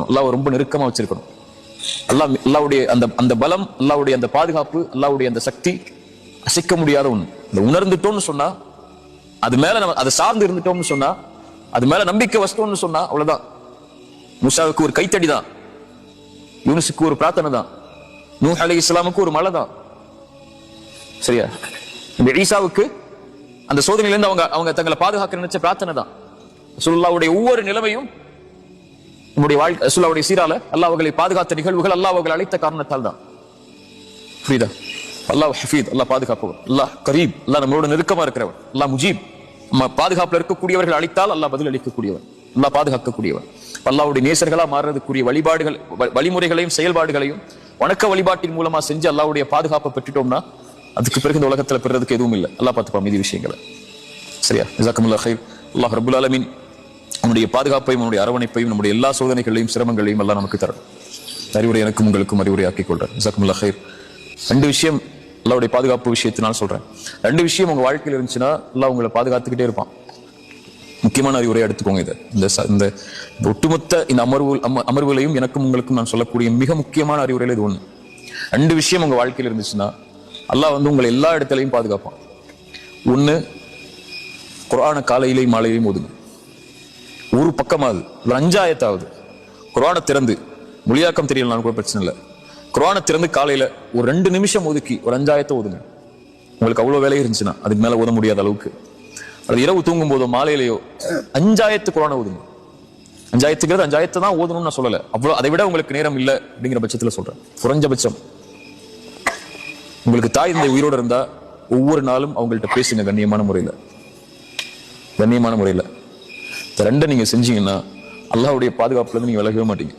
அல்லாவை ரொம்ப நெருக்கமா வச்சிருக்கணும். அல்லா அல்லாவுடைய அந்த அந்த பலம் அல்லாவுடைய அந்த பாதுகாப்பு அல்லாவுடைய அந்த சக்தி அசைக்க முடியாத ஒன்று இந்த உணர்ந்துட்டோம்னு சொன்னா அது மேல நம்ம அதை சார்ந்து இருந்துட்டோம்னு சொன்னா அது மேல நம்பிக்கை வச்சிட்டோம்னு சொன்னா அவ்வளவுதான். மூசாவுக்கு ஒரு கைத்தடி தான் யூனிஸுக்கு ஒரு பிரார்த்தனை தான் நூ அலி இஸ்லாமுக்கு ஒரு மலை தான் சரியா? இந்த ஈசாவுக்கு அந்த சோதனையிலேருந்து அவங்க அவங்க தங்களை பாதுகாக்க நினைச்ச பிரார்த்தனை தான் சுல்லாவுடைய ஒவ்வொரு நிலைமையும் உங்களுடைய வாழ்க்கை சுல்லாவுடைய சீரால அல்லாஹ் அவர்களை பாதுகாத்த நிகழ்வுகள் அல்லாஹ் அவர்கள் அழைத்த காரணத்தால் தான் புரியுதா? அல்லாஹ் ஹஃபீத் அல்லாஹ் பாதுகாப்பவர். அல்லாஹ் கரீப் அல்லாஹ் நம்மளோட நெருக்கமா இருக்கிறவர். அல்லாஹ் முஜீப் நம்ம பாதுகாப்புல இருக்கக்கூடியவர்கள் அழைத்தால் அல்லாஹ் பதில் அளிக்கக்கூடியவர் அல்லாஹ் பாதுகாக்கக்கூடியவர். அல்லாவுடைய நேசர்களா மாறுறதுக்குரிய வழிபாடுகள் வ- வழிமுறைகளையும் செயல்பாடுகளையும் வணக்க வழிபாட்டின் மூலமா செஞ்சு அல்லாவுடைய பாதுகாப்பை பெற்றுட்டோம்னா அதுக்கு பிறகு இந்த உலகத்துல பெறதுக்கு எதுவும் இல்லை. அல்லாஹ் பார்த்துப்பா மீதி விஷயங்களை. சரியா? ஜாக்கமுல்லா ஹைர் அல்லாஹ் ரபுல் அலமின் நம்முடைய பாதுகாப்பையும் நம்முடைய அரவணைப்பையும் நம்முடைய எல்லா சோதனைகளையும் சிரமங்களையும் எல்லாம் நமக்கு தரும். அறிவுரை எனக்கும் உங்களுக்கும் அறிவுரை ஆக்கிக் கொள்றேன் ஜாக்கமுல்லா ஹைர் ரெண்டு விஷயம் அல்லாவுடைய பாதுகாப்பு விஷயத்தினால் சொல்றேன். ரெண்டு விஷயம் உங்க வாழ்க்கையில் இருந்துச்சுன்னா எல்லாம் உங்களை பாதுகாத்துக்கிட்டே இருப்பான். முக்கியமான அறிவுரை எடுத்துக்கோங்க இதை. இந்த இந்த ஒட்டுமொத்த இந்த அமர்வு அம- அமர்வுகளையும் எனக்கும் உங்களுக்கும் நான் சொல்லக்கூடிய மிக முக்கியமான அறிவுரையில் இது ஒண்ணு. ரெண்டு விஷயம் உங்க வாழ்க்கையில் இருந்துச்சுன்னா அல்லாஹ் வந்து உங்களை எல்லா இடத்துலையும் பாதுகாப்பான். ஒண்ணு குரான காலையிலையும் மாலையிலையும் ஓதுங்க ஒரு பக்கமாவது ஒரு அஞ்சாயத்தாவது. குரானை திறந்து மொழியாக்கம் தெரியலனாலும் கூட பிரச்சனை இல்லை. குரானை திறந்து காலையில் ஒரு ரெண்டு நிமிஷம் ஒதுக்கி ஒரு அஞ்சாயத்தை ஓதுங்க உங்களுக்கு அவ்வளோ வேலை இருந்துச்சுன்னா அதுக்கு மேலே ஓத முடியாத அளவுக்கு. அது இரவு தூங்கும் போதோ மாலையிலையோ அஞ்சாயத்து குரானை ஓதுங்க அஞ்சாயத்துக்கிறது அஞ்சாயத்தை தான் ஓதணும்னு நான் சொல்லலை. அவ்வளோ அதை விட உங்களுக்கு நேரம் இல்லை அப்படிங்கிற பட்சத்துல சொல்றேன். குறைஞ்சபட்சம். உங்களுக்கு தாய் இந்த உயிரோடு இருந்தால் ஒவ்வொரு நாளும் அவங்கள்ட்ட பேசுங்க கண்ணியமான முறையில். கண்ணியமான முறையில. இந்த ரெண்டை நீங்கள் செஞ்சீங்கன்னா அல்லாவுடைய பாதுகாப்புலேருந்து இருந்து விலகவே மாட்டீங்க.